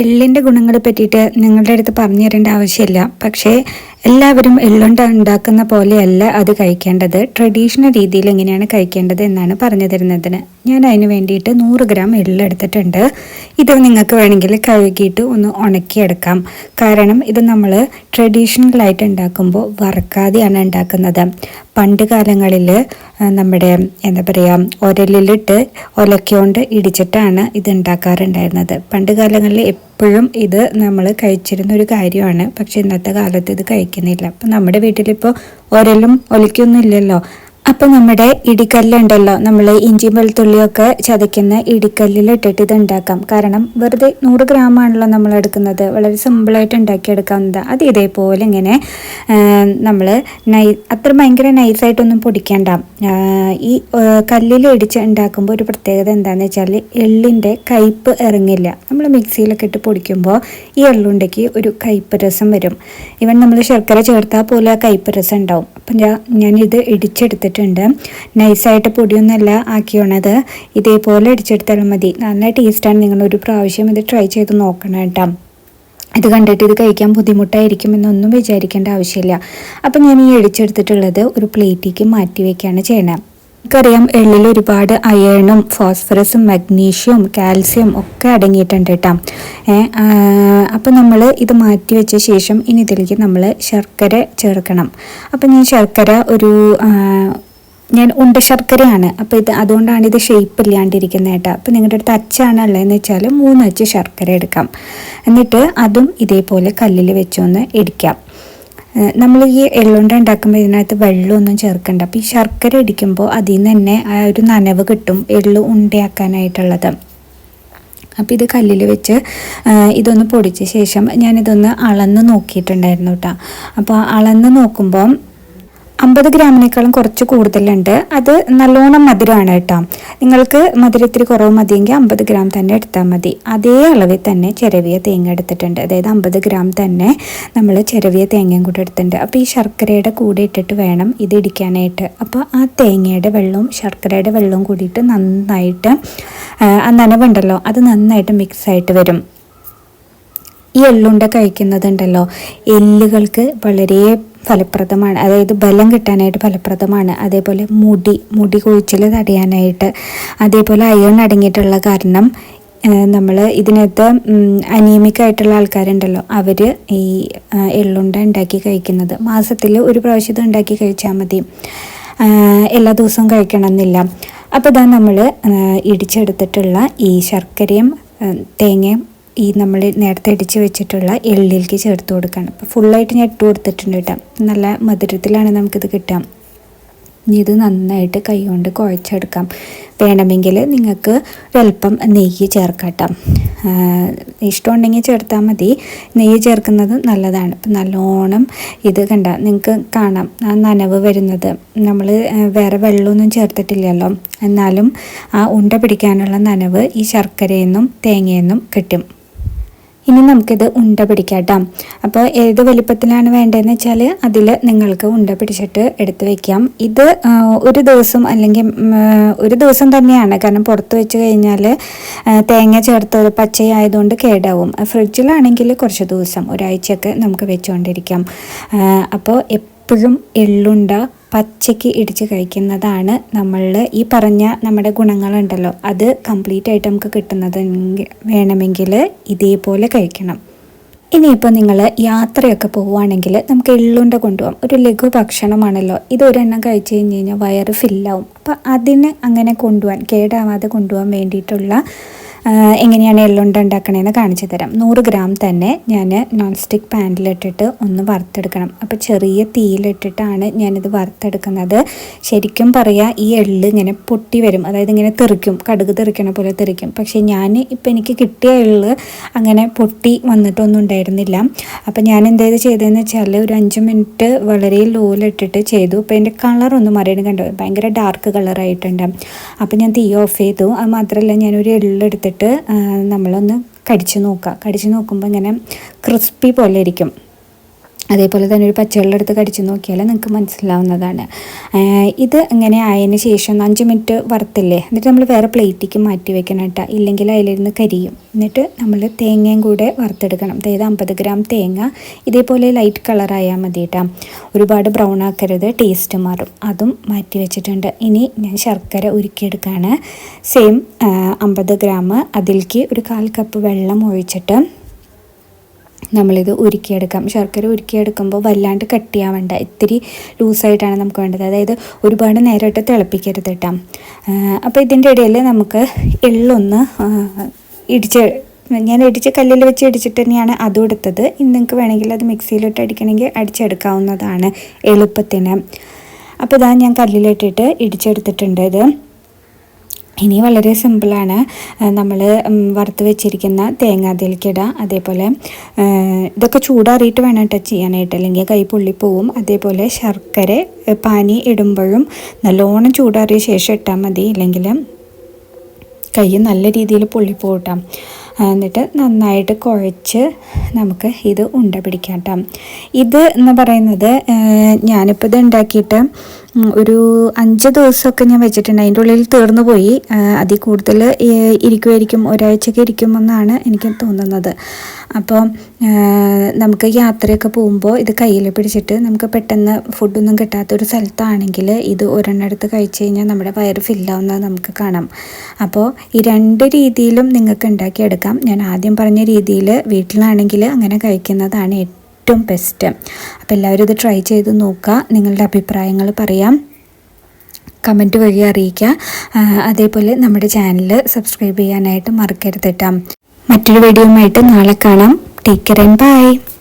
എള്ളിന്റെ ഗുണങ്ങളെ പറ്റിയിട്ട് നിങ്ങളുടെ അടുത്ത് പറഞ്ഞു തരേണ്ട ആവശ്യമില്ല. പക്ഷേ എല്ലാവരും എള്ളുണ്ട ഉണ്ടാക്കുന്ന പോലെയല്ല അത് കഴിക്കേണ്ടത്. ട്രഡീഷണൽ രീതിയിൽ എങ്ങനെയാണ് കഴിക്കേണ്ടത് എന്നാണ് പറഞ്ഞു തരുന്നതിന്. ഞാൻ അതിന് വേണ്ടിയിട്ട് നൂറ് ഗ്രാം എള്ളെടുത്തിട്ടുണ്ട് ഇത് നിങ്ങൾക്ക് വേണമെങ്കിൽ കഴുകിയിട്ട് ഒന്ന് ഉണക്കിയെടുക്കാം. കാരണം ഇത് നമ്മൾ ട്രഡീഷണലായിട്ട് ഉണ്ടാക്കുമ്പോൾ വറക്കാതെയാണ് ഉണ്ടാക്കുന്നത്. പണ്ട് കാലങ്ങളിൽ നമ്മുടെ എന്താ പറയുക ഒരലിലിട്ട് ഒലക്കൊണ്ട് ഇടിച്ചിട്ടാണ് ഇത് ഉണ്ടാക്കാറുണ്ടായിരുന്നത്. പണ്ട് കാലങ്ങളിൽ എപ്പോഴും ഇത് നമ്മൾ കഴിച്ചിരുന്ന ഒരു കാര്യമാണ്. പക്ഷെ ഇന്നത്തെ കാലത്ത് ഇത് കഴിക്കുന്നില്ല അപ്പം നമ്മുടെ വീട്ടിലിപ്പോൾ ഒരലും ഒലിക്കൊന്നും ഇല്ലല്ലോ അപ്പോൾ നമ്മുടെ ഇടിക്കല്ലുണ്ടല്ലോ. നമ്മൾ ഇഞ്ചി വെളുത്തുള്ളിയൊക്കെ ചതയ്ക്കുന്ന ഇടിക്കല്ലിൽ ഇട്ടിട്ട് ഇത് ഉണ്ടാക്കാം കാരണം വെറുതെ നൂറ് ഗ്രാം ആണല്ലോ നമ്മൾ എടുക്കുന്നത്. വളരെ സിമ്പിളായിട്ട് ഉണ്ടാക്കിയെടുക്കാവുന്നത്. അത് ഇതേപോലെ ഇങ്ങനെ നമ്മൾ നൈ അത്ര ഭയങ്കര നൈസായിട്ടൊന്നും പൊടിക്കേണ്ട. ഈ കല്ലിൽ ഇടിച്ച് ഉണ്ടാക്കുമ്പോൾ ഒരു പ്രത്യേകത എന്താണെന്ന് വെച്ചാൽ എള്ളിന്റെ കയ്പ്പ് ഇറങ്ങില്ല. നമ്മൾ മിക്സിയിലൊക്കെ ഇട്ട് പൊടിക്കുമ്പോൾ ഈ എള്ളുണ്ടയ്ക്ക് ഒരു കയ്പ്പ് രസം വരും. ഇവൻ നമ്മൾ ശർക്കര ചേർത്താൽ പോലും ആ കയ്പ്പ് രസം ഉണ്ടാവും. അപ്പം ഞാൻ ഞാനിത് ഇടിച്ചെടുത്തിട്ട് എടുത്തിട്ടുണ്ട് നൈസായിട്ട് പൊടിയൊന്നുമല്ല ആക്കിയോണത്. ഇതേപോലെ അടിച്ചെടുത്താലും മതി. നല്ല ടേസ്റ്റാണ് നിങ്ങൾ ഒരു പ്രാവശ്യം ഇത് ട്രൈ ചെയ്ത് നോക്കണം കേട്ടോ. ഇത് കണ്ടിട്ട് ഇത് കഴിക്കാൻ ബുദ്ധിമുട്ടായിരിക്കും എന്നൊന്നും വിചാരിക്കേണ്ട ആവശ്യമില്ല. അപ്പം ഞാൻ ഈ അടിച്ചെടുത്തിട്ടുള്ളത് ഒരു പ്ലേറ്റിലേക്ക് മാറ്റി വയ്ക്കുകയാണ് ചെയ്യണത് നമുക്കറിയാം എള്ളിൽ ഒരുപാട് അയേണും ഫോസ്ഫറസും മഗ്നീഷ്യവും കാൽസ്യം ഒക്കെ അടങ്ങിയിട്ടുണ്ട് കേട്ടോ. അപ്പം നമ്മൾ ഇത് മാറ്റി വെച്ച ശേഷം ഇനി ഇതിലേക്ക് നമ്മൾ ശർക്കര ചേർക്കണം. അപ്പം ഞാൻ ശർക്കര ഒരു ഞാൻ ഉണ്ട ശർക്കരയാണ്. അപ്പോൾ ഇത് അതുകൊണ്ടാണ് ഇത് ഷേപ്പ് ഇല്ലാണ്ടിരിക്കുന്നത് കേട്ടോ. അപ്പോൾ നിങ്ങളുടെ അടുത്ത് അച്ചാണ് ഉള്ളതെന്ന് വെച്ചാൽ മൂന്ന് അച്ച് ശർക്കര എടുക്കാം. എന്നിട്ട് അതും ഇതേപോലെ കല്ലിൽ വെച്ചൊന്ന് ഇടിക്കാം നമ്മൾ ഈ എള്ളുണ്ട ഉണ്ടാക്കുമ്പോൾ ഇതിനകത്ത് വെള്ളമൊന്നും ചേർക്കണ്ട. അപ്പോൾ ഈ ശർക്കര ഇടിക്കുമ്പോൾ അതിൽ നിന്ന് തന്നെ ആ ഒരു നനവ് കിട്ടും എള്ളു ഉണ്ടയാക്കാനായിട്ടുള്ളത്. അപ്പോൾ ഇത് കല്ലിൽ വെച്ച് ഇതൊന്ന് പൊടിച്ച ശേഷം ഞാനിതൊന്ന് അളന്ന് നോക്കിയിട്ടുണ്ടായിരുന്നു കേട്ടോ അപ്പോൾ അളന്ന് നോക്കുമ്പോൾ അമ്പത് ഗ്രാമിനേക്കാളും കുറച്ച് കൂടുതലുണ്ട്. അത് നല്ലോണം മധുരമാണ് കേട്ടോ. നിങ്ങൾക്ക് മധുരത്തിൽ കുറവ് മതിയെങ്കിൽ അമ്പത് ഗ്രാം തന്നെ എടുത്താൽ മതി. അതേ അളവിൽ തന്നെ ചിരവിയ തേങ്ങ എടുത്തിട്ടുണ്ട്. അതായത് അമ്പത് ഗ്രാം തന്നെ നമ്മൾ ചിരവിയ തേങ്ങയും കൂടെ എടുത്തിട്ടുണ്ട്. അപ്പോൾ ഈ ശർക്കരയുടെ കൂടെ ഇട്ടിട്ട് വേണം ഇത് ഇടിക്കാനായിട്ട്. അപ്പോൾ ആ തേങ്ങയുടെ വെള്ളവും ശർക്കരയുടെ വെള്ളവും കൂടിയിട്ട് നന്നായിട്ട് ആ നനവുണ്ടല്ലോ അത് നന്നായിട്ട് മിക്സായിട്ട് വരും. ഈ എള്ളുണ്ട കഴിക്കുന്നതുണ്ടല്ലോ. എല്ലുകൾക്ക് വളരെ ഫലപ്രദമാണ്. അതായത് ബലം കിട്ടാനായിട്ട് ഫലപ്രദമാണ്. അതേപോലെ മുടി മുടി കൊഴിച്ചിൽ തടയാനായിട്ട്. അതേപോലെ അയൺ അടങ്ങിയിട്ടുള്ള കാരണം നമ്മൾ ഇതിനകത്ത് അനീമിക് ആയിട്ടുള്ള ആൾക്കാരുണ്ടല്ലോ അവർ ഈ എള്ളുണ്ട ഉണ്ടാക്കി കഴിക്കുന്നത്. മാസത്തിൽ ഒരു പ്രാവശ്യം ഉണ്ടാക്കി കഴിച്ചാൽ മതി. എല്ലാ ദിവസവും കഴിക്കണമെന്നില്ല. അപ്പോൾ ഇതാ നമ്മൾ ഇടിച്ചെടുത്തിട്ടുള്ള ഈ ശർക്കരയും തേങ്ങയും ഈ നമ്മൾ നേരത്തെ അടിച്ച് വെച്ചിട്ടുള്ള എള്ളിലേക്ക് ചേർത്ത് കൊടുക്കണം. അപ്പോൾ ഫുള്ളായിട്ട് ഞാൻ ഇട്ട് കൊടുത്തിട്ടുണ്ട് കേട്ടോ. നല്ല മധുരത്തിലാണ് നമുക്കിത് കിട്ടാം. ഇനി ഇത് നന്നായിട്ട് കൈ കൊണ്ട് കുഴച്ചെടുക്കാം. വേണമെങ്കിൽ നിങ്ങൾക്ക് ഒരല്പം നെയ്യ് ചേർക്കാം ഇഷ്ടമുണ്ടെങ്കിൽ ചേർത്താൽ മതി. നെയ്യ് ചേർക്കുന്നത് നല്ലതാണ്. ഇപ്പം നല്ലോണം ഇത് കണ്ട നിങ്ങൾക്ക് കാണാം. ആ നനവ് വരുന്നത്. നമ്മൾ വേറെ വെള്ളമൊന്നും ചേർത്തിട്ടില്ലല്ലോ. എന്നാലും ആ ഉണ്ട പിടിക്കാനുള്ള നനവ് ഈ ശർക്കരയിൽ നിന്നും തേങ്ങയിൽ നിന്നും കിട്ടും. ഇനി നമുക്കിത് ഉണ്ട പിടിക്കാം അപ്പോൾ ഏത് വലിപ്പത്തിലാണ് വേണ്ടതെന്ന് വെച്ചാൽ അതിൽ നിങ്ങൾക്ക് ഉണ്ട പിടിച്ചിട്ട് എടുത്ത് വെക്കാം. ഇത് ഒരു ദിവസം അല്ലെങ്കിൽ ഒരു ദിവസം തന്നെയാണ്. കാരണം പുറത്ത് വെച്ച് കഴിഞ്ഞാൽ തേങ്ങ ചേർത്ത് പച്ചയായതുകൊണ്ട് കേടാവും. ഫ്രിഡ്ജിലാണെങ്കിൽ കുറച്ച് ദിവസം ഒരാഴ്ചയൊക്കെ നമുക്ക് വെച്ചുകൊണ്ടിരിക്കാം അപ്പോൾ എപ്പോഴും എള്ളുണ്ട പച്ചയ്ക്ക് ഇടിച്ച് കഴിക്കുന്നതാണ് നമ്മളുടെ ഈ പറഞ്ഞ നമ്മുടെ ഗുണങ്ങളുണ്ടല്ലോ. അത് കംപ്ലീറ്റ് ആയിട്ട് നമുക്ക് കിട്ടുന്നത് വേണമെങ്കിൽ ഇതേപോലെ കഴിക്കണം. ഇനിയിപ്പോൾ നിങ്ങൾ യാത്രയൊക്കെ പോവുകയാണെങ്കിൽ നമുക്ക് എള്ളുണ്ട കൊണ്ടുപോകാം ഒരു ലഘു ഭക്ഷണമാണല്ലോ. ഇത് ഒരെണ്ണം കഴിച്ച് കഴിഞ്ഞ് കഴിഞ്ഞാൽ വയറ് ഫില്ലാവും അപ്പോൾ അതിന് അങ്ങനെ കൊണ്ടുപോകാൻ കേടാവാതെ കൊണ്ടുപോകാൻ വേണ്ടിയിട്ടുള്ള എങ്ങനെയാണ് എള്ളുണ്ട ഉണ്ടാക്കണേന്ന് കാണിച്ചു തരാം. നൂറ് ഗ്രാം തന്നെ ഞാൻ നോൺ സ്റ്റിക്ക് പാനിലിട്ടിട്ട് ഒന്ന് വറുത്തെടുക്കണം. അപ്പോൾ ചെറിയ തീയിലിട്ടിട്ടാണ് ഞാനിത് വറുത്തെടുക്കുന്നത്. ശരിക്കും പറയുക ഈ എള്ള് ഇങ്ങനെ പൊട്ടി വരും. അതായത് ഇങ്ങനെ തെറിക്കും. കടുക് തെറിക്കണ പോലെ തെറിക്കും. പക്ഷേ ഞാൻ ഇപ്പം എനിക്ക് കിട്ടിയ എള്ള് അങ്ങനെ പൊട്ടി വന്നിട്ടൊന്നും ഉണ്ടായിരുന്നില്ല. അപ്പോൾ ഞാൻ എന്തായത് ചെയ്തതെന്ന് വെച്ചാൽ ഒരു അഞ്ച് മിനിറ്റ് വളരെ ലോയിലിട്ടിട്ട് ചെയ്തു. അപ്പോൾ എന്റെ കളറൊന്നും മറിയണം കണ്ടു ഭയങ്കര ഡാർക്ക് കളറായിട്ടുണ്ട് അപ്പോൾ ഞാൻ തീ ഓഫ് ചെയ്തു. അത് മാത്രമല്ല ഞാനൊരു എള്ളെടുത്തിട്ട് എടുത്തിട്ട് നമ്മളൊന്ന് കടിച്ചു നോക്കുക. കടിച്ചു നോക്കുമ്പോൾ ഇങ്ങനെ ക്രിസ്പി പോലെ ഇരിക്കും. അതേപോലെ തന്നെ ഒരു പച്ചവെള്ളം എടുത്ത് കടിച്ചു നോക്കിയാൽ നിങ്ങൾക്ക് മനസ്സിലാവുന്നതാണ്. ഇത് ഇങ്ങനെ ആയതിന് ശേഷം അഞ്ച് മിനിറ്റ് വറുത്തില്ലേ? എന്നിട്ട് നമ്മൾ വേറെ പ്ലേറ്റിലേക്ക് മാറ്റി വെക്കണം കേട്ടോ. ഇല്ലെങ്കിൽ അതിലിരുന്ന് കരിയും. എന്നിട്ട് നമ്മൾ തേങ്ങയും കൂടെ വറുത്തെടുക്കണം. അതായത് അമ്പത് ഗ്രാം തേങ്ങ. ഇതേപോലെ ലൈറ്റ് കളറായാൽ മതി കേട്ടോ. ഒരുപാട് ബ്രൗൺ ആക്കരുത്. ടേസ്റ്റ് മാറും. അതും മാറ്റി വെച്ചിട്ടുണ്ട്. ഇനി ഞാൻ ശർക്കര ഉരുക്കിയെടുക്കുകയാണ്. സെയിം അമ്പത് ഗ്രാം. അതിലേക്ക് ഒരു കാൽ കപ്പ് വെള്ളം ഒഴിച്ചിട്ട് നമ്മളിത് ഉരുക്കിയെടുക്കാം. ശർക്കര ഉരുക്കിയെടുക്കുമ്പോൾ വല്ലാണ്ട് കട്ടിയാവണ്ട. ഇത്തിരി ലൂസായിട്ടാണ് നമുക്ക് വേണ്ടത്. അതായത് ഒരുപാട് നേരമായിട്ട് തിളപ്പിക്കരുത് കേട്ടോ അപ്പോൾ ഇതിന്റെ ഇടയിൽ നമുക്ക് എള്ളൊന്ന് ഇടിച്ച് ഞാൻ ഇടിച്ച് കല്ലിൽ വെച്ച് ഇടിച്ചിട്ട് തന്നെയാണ് അതും എടുത്തത്. നിങ്ങൾക്ക് വേണമെങ്കിൽ അത് മിക്സിയിലോട്ട് അടിക്കണമെങ്കിൽ അടിച്ചെടുക്കാവുന്നതാണ് എളുപ്പത്തിന്. അപ്പോൾ ഇതാ ഞാൻ കല്ലിലിട്ടിട്ട് ഇടിച്ചെടുത്തിട്ടുണ്ട് ഇത്. ഇനി വളരെ സിമ്പിളാണ് നമ്മൾ വറുത്ത് വെച്ചിരിക്കുന്ന തേങ്ങ അതേപോലെ ഇതൊക്കെ ചൂടാറിയിട്ട് വേണം കേട്ടോ ചെയ്യാനായിട്ട്. അല്ലെങ്കിൽ കൈ പൊള്ളിപ്പോവും. അതേപോലെ ശർക്കര പാനി ഇടുമ്പോഴും നല്ലോണം ചൂടാറിയ ശേഷം ഇട്ടാൽ മതി. ഇല്ലെങ്കിൽ കൈ നല്ല രീതിയിൽ പൊള്ളിപ്പോട്ടാം എന്നിട്ട് നന്നായിട്ട് കുഴച്ച് നമുക്ക് ഇത് ഉണ്ട പിടിക്കാം ഇത് എന്ന് പറയുന്നത് ഞാനിപ്പോൾ ഇത് ഉണ്ടാക്കിയിട്ട് ഒരു അഞ്ച് ദിവസമൊക്കെ ഞാൻ വെച്ചിട്ടുണ്ട്. അതിന്റെ ഉള്ളിൽ തീർന്നു പോയി. അതിൽ കൂടുതൽ ഇരിക്കുമായിരിക്കും ഒരാഴ്ചയൊക്കെ ഇരിക്കുമെന്നാണ് എനിക്ക് തോന്നുന്നത്. അപ്പോൾ നമുക്ക് യാത്രയൊക്കെ പോകുമ്പോൾ ഇത് കയ്യിൽ പിടിച്ചിട്ട് നമുക്ക് പെട്ടെന്ന് ഫുഡൊന്നും കിട്ടാത്തൊരു സ്ഥലത്താണെങ്കിൽ ഇത് ഒരെണ്ണടുത്ത് കഴിച്ച് കഴിഞ്ഞാൽ നമ്മുടെ വയറ് ഫില്ലാവുന്നത് നമുക്ക് കാണാം. അപ്പോൾ ഈ രണ്ട് രീതിയിലും നിങ്ങൾക്ക് ഉണ്ടാക്കിയെടുക്കാം. ഞാൻ ആദ്യം പറഞ്ഞ രീതിയിൽ വീട്ടിലാണെങ്കിൽ അങ്ങനെ കഴിക്കുന്നതാണ് ഏറ്റവും ബെസ്റ്റ് അപ്പോൾ എല്ലാവരും ഇത് ട്രൈ ചെയ്ത് നോക്കുക. നിങ്ങളുടെ അഭിപ്രായങ്ങൾ പറയാം. കമന്റ് വഴി അറിയിക്കുക. അതേപോലെ നമ്മുടെ ചാനൽ സബ്സ്ക്രൈബ് ചെയ്യാനായിട്ട് മറക്കരുത് കേട്ടോ മറ്റൊരു വീഡിയോയുമായിട്ട് നാളെ കാണാം. Take care and by